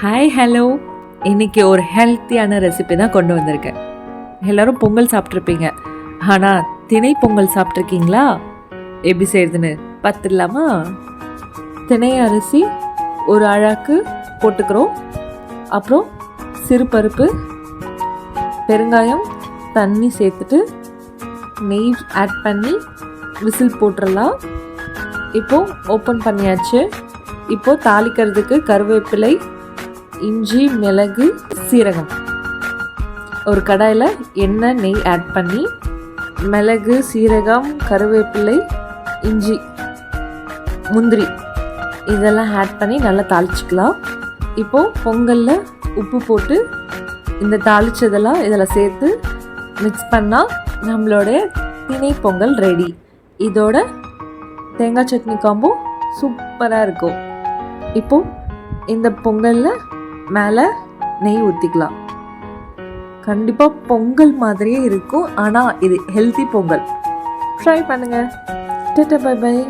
Hi hello இன்னைக்கு ஒரு ஹெல்த்தியான ரெசிபி தான் கொண்டு வந்திருக்கேன். எல்லாரும் பொங்கல் சாப்பிட்ருப்பீங்க ஆனால் திணை பொங்கல் சாப்பிட்ருக்கீங்களா எப்படி செய்யுதுன்னு பார்த்துடலாமா? திணை அரிசி ஒரு அழாக்கு போட்டுக்கிறோம். அப்புறம் சிறுபருப்பு பெருங்காயம் தண்ணி சேர்த்துட்டு நெய் ஆட் பண்ணி விசில் போட்டுடலாம். இப்போது ஓப்பன் பண்ணியாச்சு. இப்போது தாளிக்கிறதுக்கு கருவேப்பிலை இஞ்சி மிளகு சீரகம். ஒரு கடாயில் எண்ணெய் நெய் ஆட் பண்ணி மிளகு சீரகம் கருவேப்பிலை இஞ்சி முந்திரி இதெல்லாம் ஆட் பண்ணி நல்லா தாளிச்சிக்கலாம். இப்போது பொங்கலில் உப்பு போட்டு இந்த தாளிச்சதெல்லாம் இதில் சேர்த்து மிக்ஸ் பண்ணால் நம்மளோடைய திணை பொங்கல் ரெடி இதோட தேங்காய் சட்னி காம்போ சூப்பராக இருக்கும். இப்போது இந்த பொங்கலில் மேலே நெய் ஊற்றிக்கலாம் கண்டிப்பாக பொங்கல் மாதிரியே இருக்கும். ஆனால் இது ஹெல்த்தி பொங்கல். ட்ரை பண்ணுங்கள் டட்டா பை பை